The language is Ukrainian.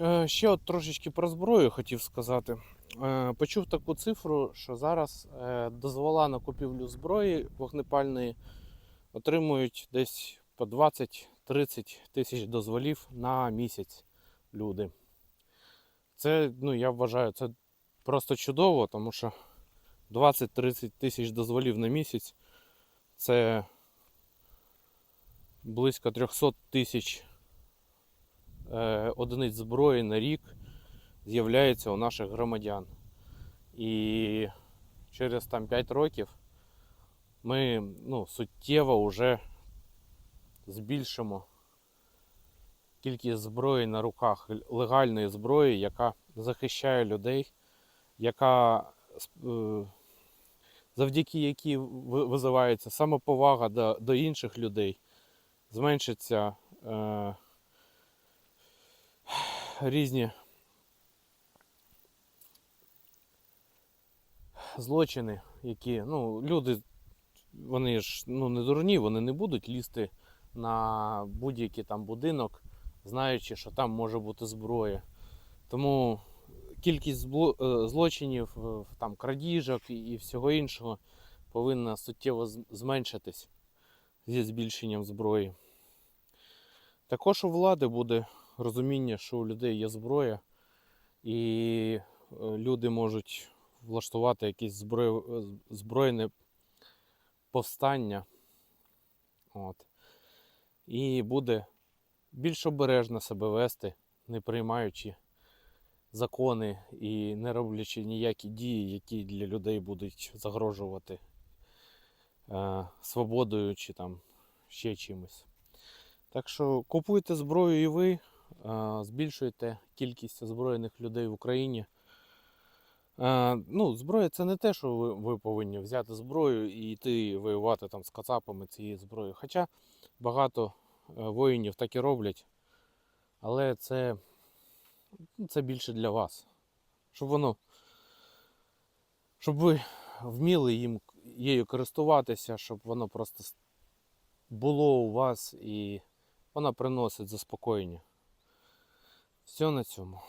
Е, Ще от трошечки про зброю хотів сказати. Е, Почув таку цифру, що зараз е, дозвола на купівлю зброї вогнепальної отримують десь по 20-30 тисяч дозволів на місяць люди. Це, ну, я вважаю, це просто чудово, тому що 20-30 тисяч дозволів на місяць це близько 300 тисяч одиниць зброї на рік з'являється у наших громадян. І через там 5 років ми ну, суттєво вже збільшимо кількість зброї на руках, легальної зброї, яка захищає людей, яка е, завдяки якій визивається самоповага до, до інших людей, зменшиться е, різні злочини, які ну, люди, вони ж ну, не дурні, вони не будуть лізти на будь-який там будинок, знаючи, що там може бути зброя. Тому кількість е, злочинів, е, там, крадіжок і і всього іншого повинна суттєво зменшитись зі збільшенням зброї. Також у влади буде розуміння, що у людей є зброя, і е, люди можуть влаштувати якесь зброй... е, збройне повстання. От. І буде більш обережно себе вести, не приймаючи закони і не роблячи ніякі дії, які для людей будуть загрожувати е, свободою чи там ще чимось. Так що купуйте зброю і ви, е, збільшуйте кількість озброєних людей в Україні. Е, ну, зброя це не те, що ви, ви повинні взяти зброю і йти воювати там з кацапами цією зброєю. Хоча багато е, воїнів так і роблять. Але це, ну, це більше для вас. Щоб воно. Щоб ви вміли їм її користуватися, щоб воно просто було у вас і вона приносить заспокоєння. Все на цьому.